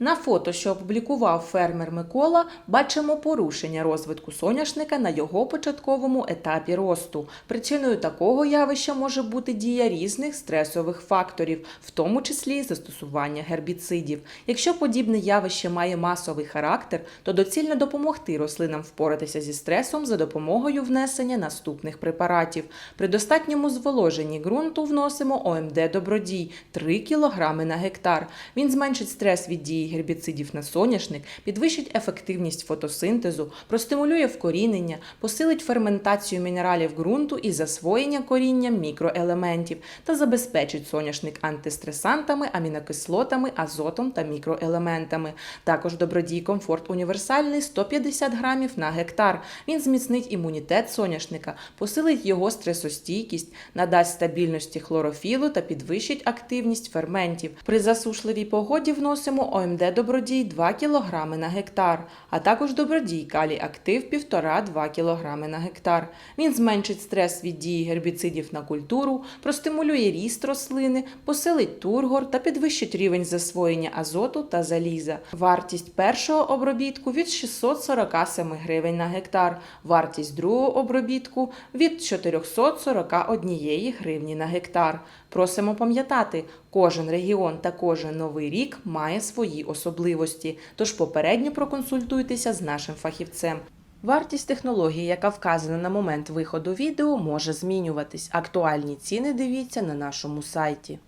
На фото, що опублікував фермер Микола, бачимо порушення розвитку соняшника на його початковому етапі росту. Причиною такого явища може бути дія різних стресових факторів, в тому числі застосування гербіцидів. Якщо подібне явище має масовий характер, то доцільно допомогти рослинам впоратися зі стресом за допомогою внесення наступних препаратів. При достатньому зволоженні ґрунту вносимо ОМД Добродій 3 кг на гектар. Він зменшить стрес від дії гербіцидів на соняшник, підвищить ефективність фотосинтезу, простимулює вкорінення, посилить ферментацію мінералів ґрунту і засвоєння коріння мікроелементів та забезпечить соняшник антистресантами, амінокислотами, азотом та мікроелементами. Також добродій комфорт універсальний 150 грамів на гектар. Він зміцнить імунітет соняшника, посилить його стресостійкість, надасть стабільності хлорофілу та підвищить активність ферментів. При засушливій погоді вносимо ОМД Добродій 2 кг на гектар, а також Добродій Калій Актив 1,5-2 кг на гектар. Він зменшить стрес від дії гербіцидів на культуру, простимулює ріст рослини, посилить тургор та підвищить рівень засвоєння азоту та заліза. Вартість першого обробітку від 647 гривень на гектар, вартість другого обробітку від 441 гривні на гектар. Просимо пам'ятати, кожен регіон та кожен новий рік має свої особливості, тож попередньо проконсультуйтеся з нашим фахівцем. Вартість технології, яка вказана на момент виходу відео, може змінюватись. Актуальні ціни дивіться на нашому сайті.